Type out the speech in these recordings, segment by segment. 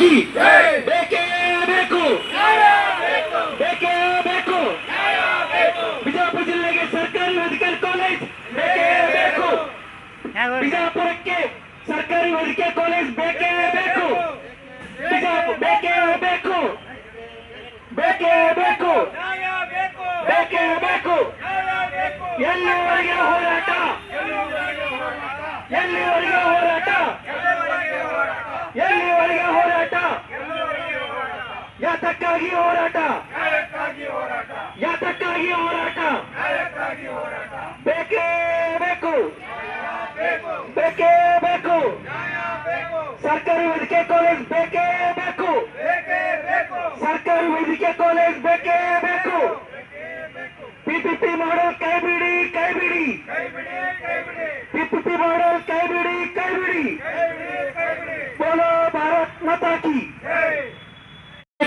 ಕಿ ಬೇಕೇ ಬೇಕು ಬೇಕೇ ಬೇಕು ಬಿಜಾಪುರ ಜಿಲ್ಲೆಗೆ ಸರ್ಕಾರಿ ಮೆಡಿಕಲ್ ಕಾಲೇಜ್ ಬೇಕೇ ಬೇಕು ಬಿಜಾಪುರಕ್ಕೆ ಸರ್ಕಾರಿ ವೈದ್ಯಕೀಯ ಕಾಲೇಜ್ ಬೇಕೇ ಬೇಕು ಬಿಜಾಪುರ ಬೇಕೇ ಬೇಕು ಬೇಕೇ ಬೇಕು ಬೇಕೇ ಬೇಕು ಎಲ್ಲಿವರೆಗೆ ಹೋರಾಟ ಎಲ್ಲಿವರೆಗೆ ಹೋರಾಟ ಎಲ್ಲಿವರೆಗೆ ಹೋರಾಟ ಯಾತಕ್ಕಾಗಿ ಹೋರಾಟ ಯಾತಕ್ಕಾಗಿ ಹೋರಾಟ ಬೇಕೇ ಬೇಕು ಬೇಕೇ ಬೇಕು ಸರ್ಕಾರಿ ವೈದ್ಯಕೀಯ ಕಾಲೇಜ್ ಬೇಕೇ ಬೇಕು ಸರ್ಕಾರಿ ವೈದ್ಯಕೀಯ ಕಾಲೇಜ್ ಬೇಕೇ ಬೇಕು ಪಿಪಿಪಿ ಮಾಡಲ್ ಕೈ ಬಿಡಿ ಕೈ ಬಿಡಿ ಪಿಪಿಪಿ ಮಾಡಲ್ ಕೈ ಬಿಡಿ ಕೈ ಬಿಡಿ ಬೋಲೋ ಭಾರತ್ ಮಾತಾ ಕಿ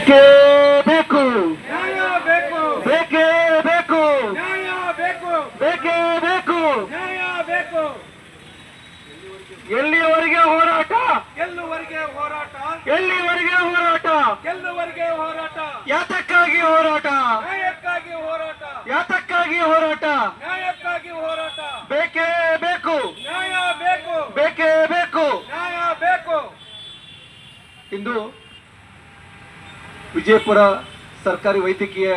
ಬೇಕೇ ಬೇಕು. ನ್ಯಾಯ ಬೇಕು. ಬೇಕೇ ಬೇಕು. ನ್ಯಾಯ ಬೇಕು. ಬೇಕೇ ಬೇಕು. ನ್ಯಾಯ ಬೇಕು. ಎಲ್ಲಿಯವರೆಗೆ ಹೋರಾಟ? ಎಲ್ಲಿವರೆಗೆ ಹೋರಾಟ? ಎಲ್ಲಿವರೆಗೆ ಹೋರಾಟ? ಎಲ್ಲಿವರೆಗೆ ಹೋರಾಟ? ಯಾತಕ್ಕಾಗಿ ಹೋರಾಟ? ನ್ಯಾಯಕ್ಕಾಗಿ ಹೋರಾಟ. ಯಾತಕ್ಕಾಗಿ ಹೋರಾಟ? ನ್ಯಾಯಕ್ಕಾಗಿ ಹೋರಾಟ. ಬೇಕೇ ಬೇಕು. ನ್ಯಾಯ ಬೇಕು. ಬೇಕೇ ಬೇಕು. ನ್ಯಾಯ ಬೇಕು. ಇಂದು ವಿಜಯಪುರ ಸರ್ಕಾರಿ ವೈದ್ಯಕೀಯ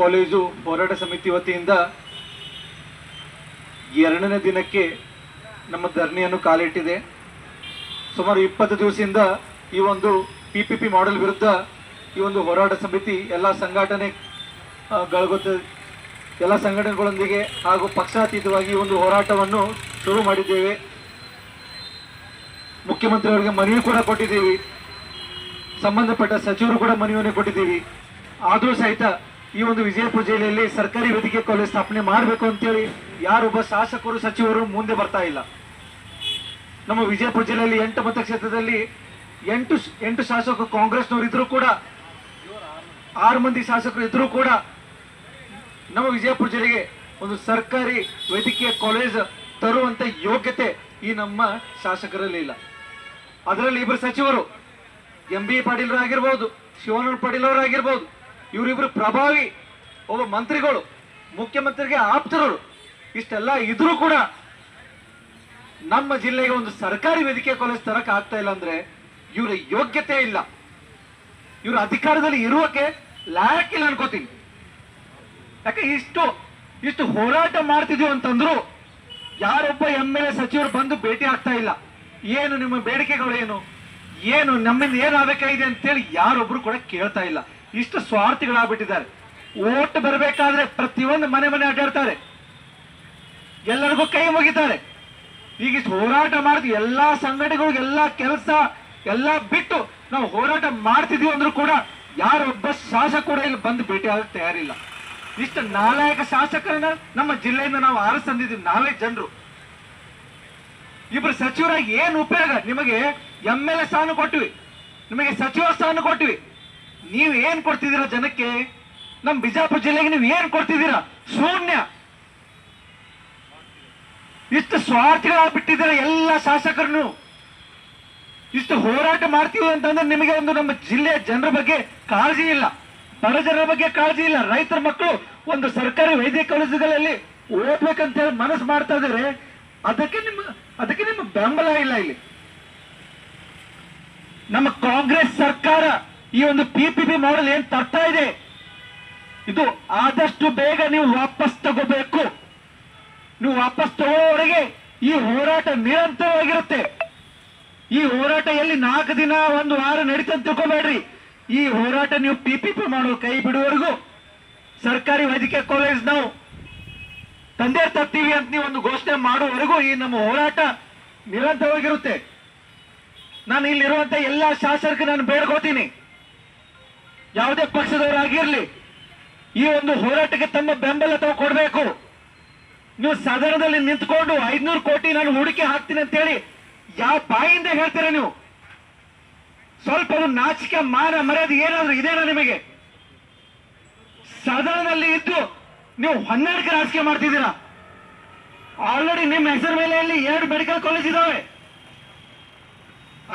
ಕಾಲೇಜು ಹೋರಾಟ ಸಮಿತಿ ವತಿಯಿಂದ ಎರಡನೇ ದಿನಕ್ಕೆ ನಮ್ಮ ಧರಣಿಯನ್ನು ಕಾಲಿಟ್ಟಿದೆ. ಸುಮಾರು ಇಪ್ಪತ್ತು ದಿವಸದಿಂದ ಈ ಒಂದು ಪಿ ಪಿ ಪಿ ಮಾಡೆಲ್ ವಿರುದ್ಧ ಈ ಒಂದು ಹೋರಾಟ ಸಮಿತಿ ಎಲ್ಲ ಸಂಘಟನೆ ಗಳಗೊತ್ತ, ಎಲ್ಲ ಸಂಘಟನೆಗಳೊಂದಿಗೆ ಹಾಗೂ ಪಕ್ಷಾತೀತವಾಗಿ ಒಂದು ಹೋರಾಟವನ್ನು ಶುರು ಮಾಡಿದ್ದೇವೆ. ಮುಖ್ಯಮಂತ್ರಿಯವರಿಗೆ ಮನವಿ ಕೂಡ ಕೊಟ್ಟಿದ್ದೀವಿ. ಸಂಬಂಧಪಟ್ಟ ಸಚಿವರು ಕೂಡ ಮನವಿಯನ್ನು ಕೊಟ್ಟಿದ್ದೀವಿ. ಆದರೂ ಸಹಿತ ಈ ಒಂದು ವಿಜಯಪುರ ಜಿಲ್ಲೆಯಲ್ಲಿ ಸರ್ಕಾರಿ ವೈದ್ಯಕೀಯ ಕಾಲೇಜ್ ಸ್ಥಾಪನೆ ಮಾಡಬೇಕು ಅಂತೇಳಿ ಯಾರೊಬ್ಬ ಶಾಸಕರು, ಸಚಿವರು ಮುಂದೆ ಬರ್ತಾ ಇಲ್ಲ. ನಮ್ಮ ವಿಜಯಪುರ ಜಿಲ್ಲೆಯಲ್ಲಿ ಎಂಟು ಮತಕ್ಷೇತ್ರದಲ್ಲಿ ಎಂಟು ಎಂಟು ಶಾಸಕರು ಕಾಂಗ್ರೆಸ್ನವರು ಇದ್ರೂ ಕೂಡ, ಆರು ಮಂದಿ ಶಾಸಕರು ಇದ್ರೂ ಕೂಡ ನಮ್ಮ ವಿಜಯಪುರ ಜಿಲ್ಲೆಗೆ ಒಂದು ಸರ್ಕಾರಿ ವೈದ್ಯಕೀಯ ಕಾಲೇಜ್ ತರುವಂತ ಯೋಗ್ಯತೆ ಈ ನಮ್ಮ ಶಾಸಕರಲ್ಲಿ ಇಲ್ಲ. ಅದರಲ್ಲಿ ಇಬ್ಬರು ಸಚಿವರು ಎಂ ಬಿ ಪಾಟೀಲ್ರಾಗಿರ್ಬೋದು ಶಿವಾನಂದ ಪಾಟೀಲ್ ಅವರಾಗಿರ್ಬೋದು ಇವರಿಬ್ರು ಪ್ರಭಾವಿ, ಒಬ್ಬ ಮಂತ್ರಿಗಳು, ಮುಖ್ಯಮಂತ್ರಿಗೆ ಆಪ್ತರರು ಇಷ್ಟೆಲ್ಲ ಇದ್ರೂ ಕೂಡ ನಮ್ಮ ಜಿಲ್ಲೆಗೆ ಒಂದು ಸರ್ಕಾರಿ ವೇದಿಕೆ ಕಾಲೇಜ್ ತರಕ್ಕೆ ಆಗ್ತಾ ಇಲ್ಲ ಅಂದ್ರೆ ಇವರ ಯೋಗ್ಯತೆ ಇಲ್ಲ. ಇವರ ಅಧಿಕಾರದಲ್ಲಿ ಇರುವಕ್ಕೆ ಇಲ್ಲ ಅನ್ಕೋತೀನಿ. ಯಾಕೆ ಇಷ್ಟು ಇಷ್ಟು ಹೋರಾಟ ಮಾಡ್ತಿದೀವಿ ಅಂತಂದ್ರು ಯಾರೊಬ್ಬ ಎಂ ಎಲ್ ಎ ಸಚಿವರು ಬಂದು ಭೇಟಿ ಆಗ್ತಾ ಇಲ್ಲ. ಏನು ನಿಮ್ಮ ಬೇಡಿಕೆಗಳು ಏನು? ಏನು, ನಮ್ಮಿಂದ ಏನಾಗಬೇಕಾಗಿದೆ ಅಂತೇಳಿ ಯಾರೊಬ್ರು ಕೂಡ ಕೇಳ್ತಾ ಇಲ್ಲ. ಇಷ್ಟು ಸ್ವಾರ್ಥಿಗಳಾಗ್ಬಿಟ್ಟಿದ್ದಾರೆ. ಓಟ್ ಬರಬೇಕಾದ್ರೆ ಪ್ರತಿಯೊಂದು ಮನೆ ಮನೆ ಅಡ್ಡಾಡ್ತಾರೆ. ಎಲ್ಲರಿಗೂ ಕೈ ಮುಗಿತಾರೆ. ಈಗ ಹೋರಾಟ ಮಾಡಿದ್ವಿ ಎಲ್ಲಾ ಸಂಘಟನೆಗಳು, ಎಲ್ಲಾ ಕೆಲಸ, ಎಲ್ಲಾ ಬಿಟ್ಟು ನಾವು ಹೋರಾಟ ಮಾಡ್ತಿದೀವಿ ಅಂದ್ರೂ ಕೂಡ ಯಾರೊಬ್ಬ ಶಾಸಕ ಕೂಡ ಇಲ್ಲಿ ಬಂದು ಭೇಟಿ ಆಗಕ್ಕೆ ತಯಾರಿಲ್ಲ. ಇಷ್ಟು ನಾಲಾಯಕ ಶಾಸಕರನ್ನ ನಮ್ಮ ಜಿಲ್ಲೆಯಿಂದ ನಾವು ಆರಿಸ್ತಂದಿದ್ದೀವಿ ನಾಲ್ಕು ಜನರು. ಇಬ್ರು ಸಚಿವರಾಗಿ ಏನು ಉಪಯೋಗ? ನಿಮಗೆ ಎಂ ಎಲ್ ಎ ಸ್ಥಾನ ಕೊಟ್ವಿ. ನಿಮಗೆ ಸಚಿವ ಸ್ಥಾನ ಕೊಟ್ವಿ. ನೀವು ಏನ್ ಕೊಡ್ತಿದ್ದೀರಾ ಜನಕ್ಕೆ? ನಮ್ಮ ಬಿಜಾಪುರ ಜಿಲ್ಲೆಗೆ ನೀವು ಏನ್ ಕೊಡ್ತಿದ್ದೀರಾ? ಶೂನ್ಯ. ಇಷ್ಟು ಸ್ವಾರ್ಥಿಗಳಾಗ್ಬಿಟ್ಟಿದ್ದೀರ ಎಲ್ಲ ಶಾಸಕರನ್ನು? ಇಷ್ಟು ಹೋರಾಟ ಮಾಡ್ತೀವಿ ಅಂತಂದ್ರೆ ನಿಮಗೆ ಒಂದು ನಮ್ಮ ಜಿಲ್ಲೆಯ ಜನರ ಬಗ್ಗೆ ಕಾಳಜಿ ಇಲ್ಲ. ಬಡ ಜನರ ಬಗ್ಗೆ ಕಾಳಜಿ ಇಲ್ಲ. ರೈತರ ಮಕ್ಕಳು ಒಂದು ಸರ್ಕಾರಿ ವೈದ್ಯ ಕಾಲೇಜುಗಳಲ್ಲಿ ಓದ್ಬೇಕಂತ ಹೇಳಿ ಮನಸ್ಸು ಮಾಡ್ತಾ ಇದ್ದಾರೆ. ಅದಕ್ಕೆ ನಿಮ್ಮ ಅದಕ್ಕೆ ನಿಮ್ಮ ಬೆಂಬಲ ಇಲ್ಲ ಇಲ್ಲಿ. ನಮ್ಮ ಕಾಂಗ್ರೆಸ್ ಸರ್ಕಾರ ಈ ಒಂದು ಪಿಪಿಪಿ ಮಾಡೆಲ್ ಏನ್ ತರ್ತಾ ಇದೆ? ಇದು ಆದಷ್ಟು ಬೇಗ ನೀವು ವಾಪಸ್ ತಗೋಬೇಕು. ನೀವು ವಾಪಸ್ ತಗೋವರೆಗೆ ಈ ಹೋರಾಟ ನಿರಂತರವಾಗಿರುತ್ತೆ. ಈ ಹೋರಾಟ ಎಲ್ಲಿ ನಾಲ್ಕು ದಿನ, ಒಂದು ವಾರ ನಡೀತಂತ ತಿಳ್ಕೊಬೇಡ್ರಿ. ಈ ಹೋರಾಟ ನೀವು ಪಿಪಿಪಿ ಮಾಡೋ ಕೈ ಬಿಡುವವರೆಗೂ. ಸರ್ಕಾರಿ ವೈದ್ಯಕೀಯ ಕಾಲೇಜ್ ನಾವು ತಂದೆ ತರ್ತೀವಿ ಅಂತ ನೀವು ಒಂದು ಘೋಷಣೆ ಮಾಡುವವರೆಗೂ ಈ ನಮ್ಮ ಹೋರಾಟ ನಿರಂತರವಾಗಿರುತ್ತೆ. ನಾನು ಇಲ್ಲಿರುವಂತ ಎಲ್ಲ ಶಾಸಕರಿಗೆ ನಾನು ಬೇಡ್ಕೋತೀನಿ. ಯಾವುದೇ ಪಕ್ಷದವರಾಗಿರ್ಲಿ, ಈ ಒಂದು ಹೋರಾಟಕ್ಕೆ ತಮ್ಮ ಬೆಂಬಲ ತಾವು ಕೊಡಬೇಕು. ನೀವು ಸದನದಲ್ಲಿ ನಿಂತ್ಕೊಂಡು ಐದ್ನೂರು ಕೋಟಿ ನಾನು ಹೂಡಿಕೆ ಹಾಕ್ತೀನಿ ಅಂತೇಳಿ ಯಾವ ಬಾಯಿಂದ ಹೇಳ್ತೀರ ನೀವು? ಸ್ವಲ್ಪ ನಾಚಿಕೆ, ಮಾನ, ಮರ್ಯಾದೆ ಏನಾದ್ರು ಇದೇನಾ ನಿಮಗೆ? ಸದನದಲ್ಲಿ ಇದ್ದು ನೀವು ಹನ್ನೆರಡಕ್ಕೆ ರಾಜಕೀಯ ಮಾಡ್ತಿದ್ದೀರಾ? ಆಲ್ರೆಡಿ ನಿಮ್ಮ ಹೆಸರು ಮೇಲೆ ಎರಡು ಮೆಡಿಕಲ್ ಕಾಲೇಜ್ ಇದಾವೆ.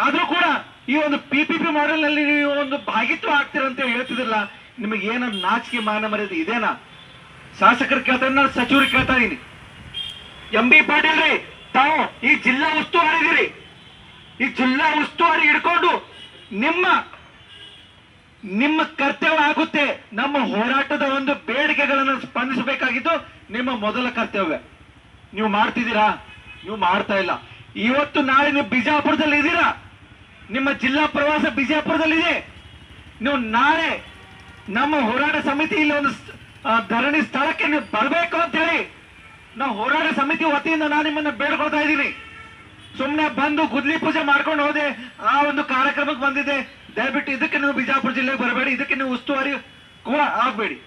ಆದ್ರೂ ಕೂಡ ಈ ಒಂದು ಪಿ ಪಿ ಮಾಡೆಲ್ನಲ್ಲಿ ನೀವು ಒಂದು ಭಾಗಿತ್ವ ಆಗ್ತೀರ ಅಂತ ಹೇಳ್ತಿದ್ರಲ್ಲ, ನಿಮಗೆ ಏನ ನಾಚಿಕೆ ಮಾನ ಮರ್ಯಾದೆ ಇದೇನಾ? ಶಾಸಕರು ಕೇಳ್ತಾರೆ, ನಾನು ಸಚಿವರು ಕೇಳ್ತಾ ಇದೀನಿ ಎಂ ಬಿ ಪಾಟೀಲ್ ರೀ, ತಾವು ಈ ಜಿಲ್ಲಾ ಉಸ್ತುವಾರಿ ಇದೀರಿ. ಈ ಜಿಲ್ಲಾ ಉಸ್ತುವಾರಿ ಹಿಡ್ಕೊಂಡು ನಿಮ್ಮ ನಿಮ್ಮ ಕರ್ತವ್ಯ ಆಗುತ್ತೆ ನಮ್ಮ ಹೋರಾಟದ ಒಂದು ಬೇಡಿಕೆಗಳನ್ನು ಸ್ಪಂದಿಸಬೇಕಾಗಿದ್ದು ನಿಮ್ಮ ಮೊದಲ ಕರ್ತವ್ಯ. ನೀವು ಮಾಡ್ತಿದ್ದೀರಾ? ನೀವು ಮಾಡ್ತಾ ಇಲ್ಲ. ಇವತ್ತು ನಾಳೆ ನೀವು ಬಿಜಾಪುರದಲ್ಲಿ ಇದ್ದೀರಾ ನಿಮ್ಮ ಜಿಲ್ಲಾ ಪ್ರವಾಸ ಬಿಜಾಪುರದಲ್ಲಿದೆ. ನೀವು ನಾಳೆ ನಮ್ಮ ಹೋರಾಟ ಸಮಿತಿ ಇಲ್ಲಿ ಒಂದು ಧರಣಿ ಸ್ಥಳಕ್ಕೆ ನೀವು ಬರಬೇಕು ಅಂತ ಹೇಳಿ. ನಾವು ಹೋರಾಟ ಸಮಿತಿ ವತಿಯಿಂದ ನಾನು ನಿಮ್ಮನ್ನ ಬೇಡ್ಕೊಳ್ತಾ ಇದ್ದೀನಿ. ಸುಮ್ಮನೆ ಬಂದು ಗುದ್ಲಿ ಪೂಜೆ ಮಾಡ್ಕೊಂಡು ಹೋದೆ. ಆ ಒಂದು ಕಾರ್ಯಕ್ರಮಕ್ಕೆ ಬಂದಿದೆ ದಯವಿಟ್ಟು ಇದಕ್ಕೆ ನೀವು ಬಿಜಾಪುರ ಜಿಲ್ಲೆಗೆ ಬರಬೇಡಿ. ಇದಕ್ಕೆ ನೀವು ಉಸ್ತುವಾರಿ ಕೂಡ ಆಗಬೇಡಿ.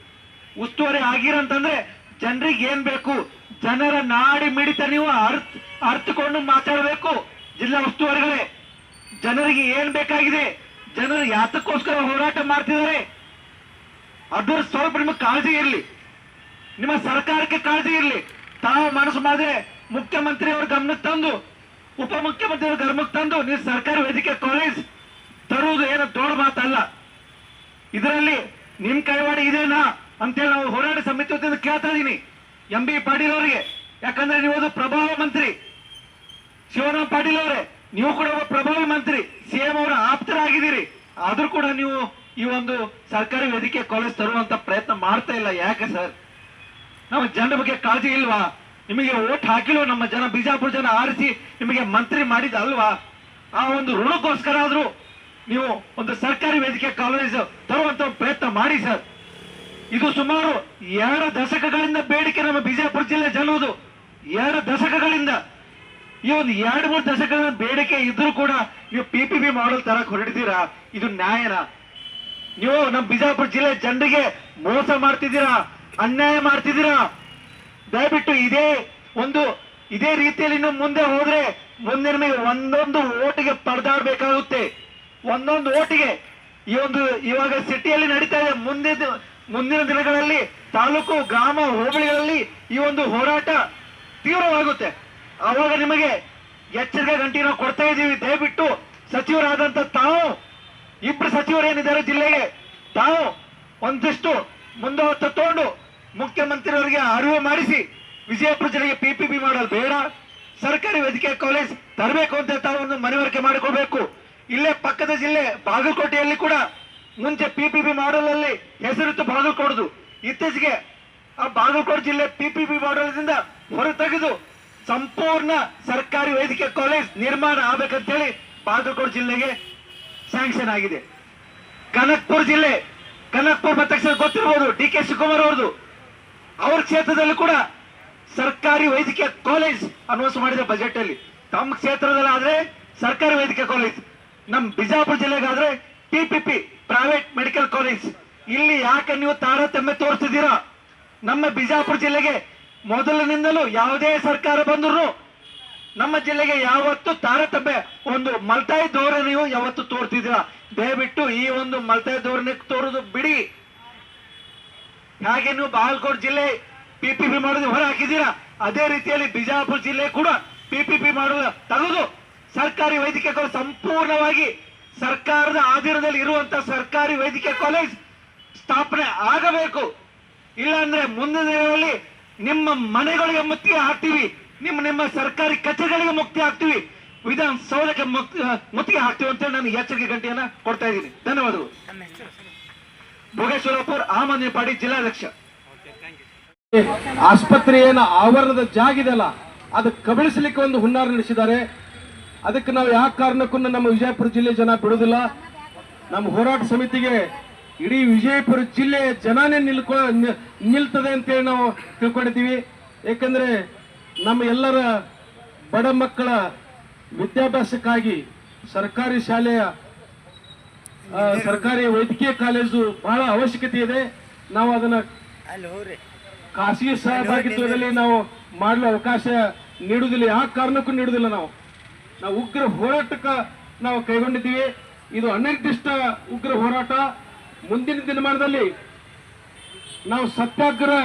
ಉಸ್ತುವಾರಿ ಆಗಿರಂತಂದ್ರೆ ಜನರಿಗೆ ಏನ್ ಬೇಕು? ಜನರ ನಾಡಿ ಮಿಡಿತ ನೀವು ಅರ್ಥ ಅರ್ಥಕೊಂಡು ಮಾತಾಡಬೇಕು. ಜಿಲ್ಲಾ ಉಸ್ತುವಾರಿಗಳೇ. ಜನರಿಗೆ ಏನ್ ಬೇಕಾಗಿದೆ? ಜನರು ಯಾತಕ್ಕೋಸ್ಕರ ಹೋರಾಟ ಮಾಡ್ತಿದ್ದಾರೆ? ಅದ್ರ ಸ್ವಲ್ಪ ನಿಮಗೆ ಕಾಳಜಿ ಇರಲಿ. ನಿಮ್ಮ ಸರ್ಕಾರಕ್ಕೆ ಕಾಳಜಿ ಇರಲಿ. ತಾವು ಮನಸ್ಸು ಮಾಡಿದ್ರೆ ಮುಖ್ಯಮಂತ್ರಿ ಅವ್ರ ಗಮನಕ್ಕೆ ತಂದು ಉಪಮುಖ್ಯಮಂತ್ರಿ ಅವ್ರ ಗಮನಕ್ಕೆ ತಂದು ನೀವು ಸರ್ಕಾರಿ ವೈದ್ಯಕೀಯ ಕಾಲೇಜ್ ತರುವುದು ಏನು ದೊಡ್ಡ ಮಾತಲ್ಲ. ಇದರಲ್ಲಿ ನಿಮ್ ಕೈವಾಡ ಇದೇನಾ ಅಂತೇಳಿ ನಾವು ಹೋರಾಟ ಸಮಿತಿ ವತಿಯಿಂದ ಕೇಳ್ತಾ ಇದ್ದೀನಿ ಎಂ ಬಿ ಪಾಟೀಲ್ ಅವರಿಗೆ. ಯಾಕಂದ್ರೆ ನೀವು ಪ್ರಭಾವ ಮಂತ್ರಿ. ಶಿವರಾಮ್ ಪಾಟೀಲ್ ಅವರೇ. ನೀವು ಕೂಡ ಒಬ್ಬ ಪ್ರಭಾವಿ ಮಂತ್ರಿ ಸಿಎಂ ಅವರ ಆಪ್ತರಾಗಿದ್ದೀರಿ. ಆದ್ರೂ ಕೂಡ ನೀವು ಈ ಒಂದು ಸರ್ಕಾರಿ ವೇದಿಕೆ ಕಾಲೇಜ್ ತರುವಂತ ಪ್ರಯತ್ನ ಮಾಡ್ತಾ ಇಲ್ಲ. ಯಾಕೆ ಸರ್? ನಮ್ಮ ಜನರ ಬಗ್ಗೆ ಕಾಳಜಿ ಇಲ್ವಾ? ನಿಮಗೆ ಓಟ್ ಹಾಕಿಲ್ವ? ನಮ್ಮ ಜನ, ಬಿಜಾಪುರ ಜನ ಆರಿಸಿ ನಿಮಗೆ ಮಂತ್ರಿ ಮಾಡಿದ ಅಲ್ವಾ ಆ ಒಂದು ಋಣಕ್ಕೋಸ್ಕರ ಆದ್ರೂ ನೀವು ಒಂದು ಸರ್ಕಾರಿ ವೇದಿಕೆ ಕಾಲೇಜ್ ತರುವಂತ ಪ್ರಯತ್ನ ಮಾಡಿ ಸರ್. ಇದು ಸುಮಾರು ಎರಡು ದಶಕಗಳಿಂದ ಬೇಡಿಕೆ ನಮ್ಮ ಬಿಜಾಪುರ ಜಿಲ್ಲೆ ಜನವುದು ಎರಡು ದಶಕಗಳಿಂದ ಒಂದು ಎರಡು ಮೂರು ದಶಕಗಳ ಬೇಡಿಕೆ ಇದ್ರೂ ಕೂಡ ನೀವು ಪಿ ಪಿ ಬಿ ಮಾಡಲ್ ತರಕ್ ಹೊರಡಿದ್ದೀರಾ ಇದು ನ್ಯಾಯನ. ನೀವು ನಮ್ಮ ಬಿಜಾಪುರ ಜಿಲ್ಲೆ ಜನರಿಗೆ ಮೋಸ ಮಾಡ್ತಿದ್ದೀರಾ? ಅನ್ಯಾಯ ಮಾಡ್ತಿದ್ದೀರಾ? ದಯವಿಟ್ಟು ಇದೇ ಒಂದು, ಇದೇ ರೀತಿಯಲ್ಲಿ ಇನ್ನು ಮುಂದೆ ಹೋದ್ರೆ ಮುಂದೆ ಒಂದೊಂದು ಓಟಿಗೆ ಪರದಾಡಬೇಕಾಗುತ್ತೆ. ಒಂದೊಂದು ಓಟಿಗೆ. ಈ ಒಂದು ಇವಾಗ ಸಿಟಿಯಲ್ಲಿ ನಡೀತಾ ಇದೆ ಮುಂದಿನ ಮುಂದಿನ ದಿನಗಳಲ್ಲಿ ತಾಲೂಕು, ಗ್ರಾಮ, ಹೋಬಳಿಗಳಲ್ಲಿ ಈ ಒಂದು ಹೋರಾಟ ತೀವ್ರವಾಗುತ್ತೆ. ಆವಾಗ ನಿಮಗೆ ಎಚ್ಚರಿಕೆ ಗಂಟೆ ನಾವು ಕೊಡ್ತಾ ಇದ್ದೀವಿ. ದಯವಿಟ್ಟು ಸಚಿವರಾದಂತ ತಾವು, ಇಬ್ರು ಸಚಿವರು ಏನಿದ್ದಾರೆ ಜಿಲ್ಲೆಗೆ, ತಾವು ಒಂದಿಷ್ಟು ಮುಂದೆ ತಗೊಂಡು ಮುಖ್ಯಮಂತ್ರಿಯವರಿಗೆ ಅರಿವು ಮಾಡಿಸಿ, ವಿಜಯಪುರ ಜಿಲ್ಲೆಗೆ ಪಿಪಿಪಿ ಮಾಡಲು ಬೇಡ. ಸರ್ಕಾರಿ ವೈದ್ಯಕೀಯ ಕಾಲೇಜ್ ತರಬೇಕು ಅಂತ ತಾವು ಒಂದು ಮನವರಿಕೆ ಮಾಡಿಕೊಳ್ಬೇಕು. ಇಲ್ಲೇ ಪಕ್ಕದ ಜಿಲ್ಲೆ ಬಾಗಲಕೋಟೆಯಲ್ಲಿ ಕೂಡ ಮುಂಚೆ ಪಿಪಿಪಿ ಮಾಡಲ್ ಅಲ್ಲಿ ಹೆಸರಿತ್ತು ಬಾಗಲಕೋಟದು. ಇತ್ತೀಚೆಗೆ ಆ ಬಾಗಲಕೋಟೆ ಜಿಲ್ಲೆ ಪಿಪಿಪಿ ಮಾಡಲದಿಂದ ಹೊರತೆಗೆದು ಸಂಪೂರ್ಣ ಸರ್ಕಾರಿ ವೈದ್ಯಕೀಯ ಕಾಲೇಜ್ ನಿರ್ಮಾಣ ಆಗ್ಬೇಕಂತೇಳಿ ಬಾಗಲಕೋಟೆ ಜಿಲ್ಲೆಗೆ ಸ್ಯಾಂಕ್ಷನ್ ಆಗಿದೆ. ಕನಕ್ಪುರ ಜಿಲ್ಲೆ, ಕನಕ್ಪುರ್ ತಕ್ಷಣ ಗೊತ್ತಿರಬಹುದು ಡಿ ಕೆ ಶಿವಕುಮಾರ್ ಅವ್ರದ್ದು. ಅವ್ರ ಕ್ಷೇತ್ರದಲ್ಲಿ ಕೂಡ ಸರ್ಕಾರಿ ವೈದ್ಯಕೀಯ ಕಾಲೇಜ್ ಅನೌನ್ಸ್ ಮಾಡಿದೆ ಬಜೆಟ್ ಅಲ್ಲಿ. ತಮ್ಮ ಕ್ಷೇತ್ರದಲ್ಲಿ ಆದ್ರೆ ಸರ್ಕಾರಿ ವೈದ್ಯಕೀಯ ಕಾಲೇಜ್ ನಮ್ ಬಿಜಾಪುರ ಜಿಲ್ಲೆಗಾದ್ರೆ ಪಿಪಿಪಿ ಪ್ರೈವೇಟ್ ಮೆಡಿಕಲ್ ಕಾಲೇಜ್ ಇಲ್ಲಿ ಯಾಕೆ ನೀವು ತಾರತಮ್ಯ ತೋರಿಸ್ತಿದ್ದೀರಾ? ನಮ್ಮ ಬಿಜಾಪುರ ಜಿಲ್ಲೆಗೆ ಮೊದಲಿನಿಂದಲೂ ಯಾವುದೇ ಸರ್ಕಾರ ಬಂದರೂ ನಮ್ಮ ಜಿಲ್ಲೆಗೆ ಯಾವತ್ತು ತಾರತಮ್ಯ, ಒಂದು ಮಲ್ತಾಯಿ ಧೋರಣೆಯು ಯಾವತ್ತು ತೋರ್ತಿದ್ದೀರಾ ದಯವಿಟ್ಟು ಈ ಒಂದು ಮಲ್ತಾಯಿ ಧೋರಣೆ ತೋರುದು ಬಿಡಿ. ಹಾಗೆ ನೀವು ಜಿಲ್ಲೆ ಪಿಪಿಪಿ ಮಾಡೋದು ಹೊರ ಹಾಕಿದ್ದೀರಾ ಅದೇ ರೀತಿಯಲ್ಲಿ ಬಿಜಾಪುರ ಜಿಲ್ಲೆ ಕೂಡ ಪಿಪಿಪಿ ಮಾಡೋದು ತಗದು ಸರ್ಕಾರಿ ವೈದ್ಯಕೀಯ ಕಾಲೇಜ್ ಸಂಪೂರ್ಣವಾಗಿ ಸರ್ಕಾರದ ಆಧೀನದಲ್ಲಿ ಇರುವಂತ ಸರ್ಕಾರಿ ವೈದ್ಯಕೀಯ ಕಾಲೇಜ್ ಸ್ಥಾಪನೆ ಆಗಬೇಕು. ಇಲ್ಲಾಂದ್ರೆ ಮುಂದಿನ ದಿನಗಳಲ್ಲಿ ನಿಮ್ಮ ಮನೆಗಳಿಗೆ ಮುಕ್ತಿ ಹಾಕ್ತೀವಿ. ನಿಮ್ಮ ನಿಮ್ಮ ಸರ್ಕಾರಿ ಕಚೇರಿಗಳಿಗೆ ಮುಕ್ತಿ ಹಾಕ್ತೀವಿ. ವಿಧಾನಸೌಧಕ್ಕೆ ಮುತ್ತಿಗೆ ಹಾಕ್ತೀವಿ ಅಂತ ನಾನು ಎಚ್ಚರಿಕೆ ಗಂಟೆಯನ್ನ ಕೊಡ್ತಾ ಇದ್ದೀನಿ. ಧನ್ಯವಾದಗಳು. ಭೋಗೇಶ್ವರಪುರ್ ಆಮ್ ಆದ್ಮಿ ಪಾರ್ಟಿ ಜಿಲ್ಲಾಧ್ಯಕ್ಷ. ಏನ ಆವರಣದ ಜಾಗ ಇದೆಯಲ್ಲ, ಅದು ಕಬಳಿಸಲಿಕ್ಕೆ ಒಂದು ಹುನ್ನಾರ ನಡೆಸಿದ್ದಾರೆ. ಅದಕ್ಕೆ ನಾವು ಯಾವ ಕಾರಣಕ್ಕೂ ನಮ್ಮ ವಿಜಯಪುರ ಜಿಲ್ಲೆ ಜನ ಬಿಡುವುದಿಲ್ಲ. ನಮ್ಮ ಹೋರಾಟ ಸಮಿತಿಗೆ ಇಡೀ ವಿಜಯಪುರ ಜಿಲ್ಲೆ ಜನನೇ ನಿಲ್ಕೊ ನಿಲ್ತದೆ ಅಂತೇಳಿ ನಾವು ತಿಳ್ಕೊಂಡಿದ್ದೀವಿ. ಯಾಕಂದ್ರೆ ನಮ್ಮ ಎಲ್ಲರ ಬಡ ಮಕ್ಕಳ ವಿದ್ಯಾಭ್ಯಾಸಕ್ಕಾಗಿ ಸರ್ಕಾರಿ ಶಾಲೆಯ ಸರ್ಕಾರಿ ವೈದ್ಯಕೀಯ ಕಾಲೇಜು ಬಹಳ ಅವಶ್ಯಕತೆ ಇದೆ. ನಾವು ಅದನ್ನ ಖಾಸಗಿ ಸಹಭಾಗಿತ್ವದಲ್ಲಿ ನಾವು ಮಾಡಲು ಅವಕಾಶ ನೀಡುವುದಿಲ್ಲ. ಯಾವ ಕಾರಣಕ್ಕೂ ನೀಡುವುದಿಲ್ಲ ನಾವು. ನಾವು ಉಗ್ರ ಹೋರಾಟಕ್ಕೆ ನಾವು ಕೈಗೊಂಡಿದ್ದೀವಿ. ಇದು ಅನಿರ್ದಿಷ್ಟ ಉಗ್ರ ಹೋರಾಟ. ಮುಂದಿನ ದಿನಮಾನದಲ್ಲಿ ನಾವು ಸತ್ಯಾಗ್ರಹ,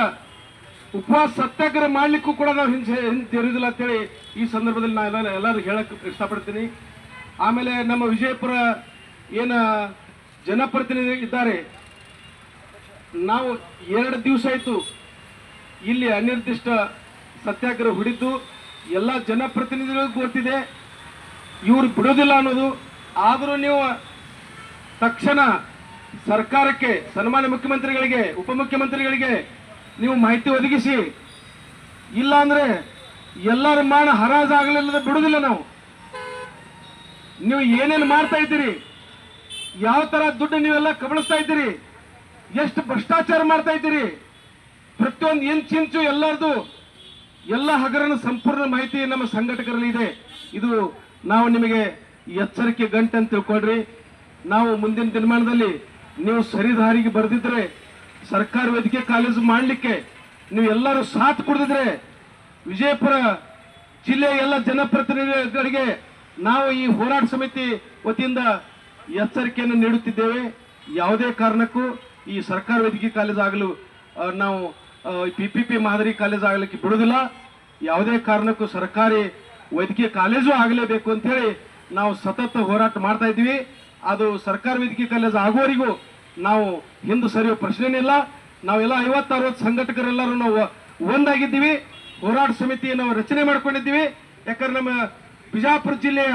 ಉಪವಾಸ ಸತ್ಯಾಗ್ರಹ ಮಾಡಲಿಕ್ಕೂ ಕೂಡ ನಾವು ಹಿಂಸೆ ಹಿಂತಿರುವುದಿಲ್ಲ ಅಂತೇಳಿ ಈ ಸಂದರ್ಭದಲ್ಲಿ ನಾನು ಎಲ್ಲ ಎಲ್ಲರೂ ಹೇಳಕ್ಕೆ ಇಷ್ಟಪಡ್ತೀನಿ. ಆಮೇಲೆ ನಮ್ಮ ವಿಜಯಪುರ ಏನ ಜನಪ್ರತಿನಿಧಿ ಇದ್ದಾರೆ. ನಾವು ಎರಡು ದಿವಸ ಆಯಿತು ಇಲ್ಲಿ ಅನಿರ್ದಿಷ್ಟ ಸತ್ಯಾಗ್ರಹ ಹಿಡಿದು ಎಲ್ಲ ಜನಪ್ರತಿನಿಧಿಗಳಿಗೂ ಗೊತ್ತಿದೆ. ಇವರು ಬಿಡೋದಿಲ್ಲ ಅನ್ನೋದು. ಆದರೂ ನೀವು ತಕ್ಷಣ ಸರ್ಕಾರಕ್ಕೆ, ಸನ್ಮಾನ್ಯ ಮುಖ್ಯಮಂತ್ರಿಗಳಿಗೆ, ಉಪಮುಖ್ಯಮಂತ್ರಿಗಳಿಗೆ ನೀವು ಮಾಹಿತಿ ಒದಗಿಸಿ. ಇಲ್ಲ ಅಂದ್ರೆ ಎಲ್ಲರ ಮಾನ ಹರಾಜಾಗಲಿಲ್ಲದ ಬಿಡುದಿಲ್ಲ ನಾವು. ನೀವು ಏನೇನು ಮಾಡ್ತಾ ಇದ್ದೀರಿ? ಯಾವ ತರ ದುಡ್ಡು ನೀವೆಲ್ಲ ಕಬಳಿಸ್ತಾ ಇದ್ದೀರಿ? ಎಷ್ಟು ಭ್ರಷ್ಟಾಚಾರ ಮಾಡ್ತಾ ಇದ್ದೀರಿ? ಪ್ರತಿಯೊಂದು ಇಂಚಿಂಚು ಎಲ್ಲರದು ಎಲ್ಲ ಹಗರಣ ಸಂಪೂರ್ಣ ಮಾಹಿತಿ ನಮ್ಮ ಸಂಘಟಕರಲ್ಲಿ ಇದೆ. ಇದು ನಾವು ನಿಮಗೆ ಎಚ್ಚರಿಕೆ ಗಂಟೆ ಅಂತ ತಿಳ್ಕೊಳ್ರಿ. ನಾವು ಮುಂದಿನ ದಿನಮಾನದಲ್ಲಿ ನೀವು ಸರಿದಾರಿಗೆ ಬರೆದಿದ್ರೆ ಸರ್ಕಾರಿ ವೈದ್ಯಕೀಯ ಕಾಲೇಜು ಮಾಡಲಿಕ್ಕೆ ನೀವು ಎಲ್ಲರೂ ಸಾಥ್ ಕೊಡದಿದ್ರೆ ವಿಜಯಪುರ ಜಿಲ್ಲೆಯ ಎಲ್ಲ ಜನಪ್ರತಿನಿಧಿಗಳಿಗೆ ನಾವು ಈ ಹೋರಾಟ ಸಮಿತಿ ವತಿಯಿಂದ ಎಚ್ಚರಿಕೆಯನ್ನು ನೀಡುತ್ತಿದ್ದೇವೆ. ಯಾವುದೇ ಕಾರಣಕ್ಕೂ ಈ ಸರ್ಕಾರ ವೈದ್ಯಕೀಯ ಕಾಲೇಜ್ ಆಗಲು ನಾವು ಪಿ ಪಿ ಪಿ ಮಾದರಿ ಕಾಲೇಜ್ ಆಗಲಿಕ್ಕೆ ಬಿಡುವುದಿಲ್ಲ. ಯಾವುದೇ ಕಾರಣಕ್ಕೂ ಸರ್ಕಾರಿ ವೈದ್ಯಕೀಯ ಕಾಲೇಜು ಆಗಲೇಬೇಕು ಅಂತ ಹೇಳಿ ನಾವು ಸತತ ಹೋರಾಟ ಮಾಡ್ತಾ ಇದ್ದೀವಿ. ಅದು ಸರ್ಕಾರಿ ವೈದ್ಯಕೀಯ ಕಾಲೇಜ್ ಆಗುವವರೆಗೂ ನಾವು ಹಿಂದು ಸರಿಯೋ ಪ್ರಶ್ನೆನಿಲ್ಲ. ನಾವೆಲ್ಲ ಐವತ್ತು ಅರವತ್ತು ಸಂಘಟಕರೆಲ್ಲರೂ ನಾವು ಒಂದಾಗಿದ್ದೀವಿ. ಹೋರಾಟ ಸಮಿತಿಯನ್ನು ನಾವು ರಚನೆ ಮಾಡ್ಕೊಂಡಿದ್ದೀವಿ. ಯಾಕಂದ್ರೆ ನಮ್ಮ ಬಿಜಾಪುರ ಜಿಲ್ಲೆಯ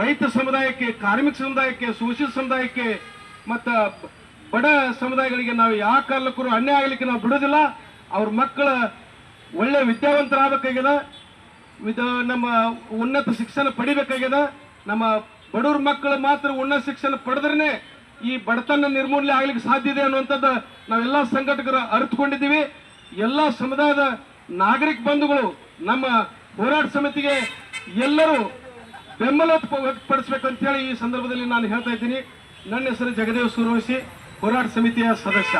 ರೈತ ಸಮುದಾಯಕ್ಕೆ, ಕಾರ್ಮಿಕ ಸಮುದಾಯಕ್ಕೆ ಶೋಷಿತ ಸಮುದಾಯಕ್ಕೆ ಮತ್ತು ಬಡ ಸಮುದಾಯಗಳಿಗೆ ನಾವು ಯಾವ ಕಾರಣಕ್ಕೂ ಅನ್ಯಾಯ ಆಗಲಿಕ್ಕೆ ನಾವು ಬಿಡೋದಿಲ್ಲ ಅವ್ರ ಮಕ್ಕಳ ಒಳ್ಳೆ ವಿದ್ಯಾವಂತರಾಗಬೇಕಾಗ್ಯದ ವಿದ ನಮ್ಮ ಉನ್ನತ ಶಿಕ್ಷಣ ಪಡಿಬೇಕಾಗ್ಯದ ನಮ್ಮ ಬಡವ್ರ ಮಕ್ಕಳು ಮಾತ್ರ ಉನ್ನತ ಶಿಕ್ಷಣ ಪಡೆದ್ರೆ ಈ ಬಡತನ ನಿರ್ಮೂಲನೆ ಆಗ್ಲಿಕ್ಕೆ ಸಾಧ್ಯ ಇದೆ ಅನ್ನುವಂಥದ್ದು ನಾವೆಲ್ಲ ಸಂಘಟಕರು ಅರಿತುಕೊಂಡಿದ್ದೀವಿ. ಎಲ್ಲ ಸಮುದಾಯದ ನಾಗರಿಕ ಬಂಧುಗಳು ನಮ್ಮ ಹೋರಾಟ ಸಮಿತಿಗೆ ಎಲ್ಲರೂ ಬೆಂಬಲ ಹೇಳಿ ಈ ಸಂದರ್ಭದಲ್ಲಿ ನಾನು ಹೇಳ್ತಾ ಇದ್ದೀನಿ. ನನ್ನ ಹೆಸರು ಜಗದೇವ್ ಸೂರ್ಯವಂಶಿ, ಹೋರಾಟ ಸಮಿತಿಯ ಸದಸ್ಯ.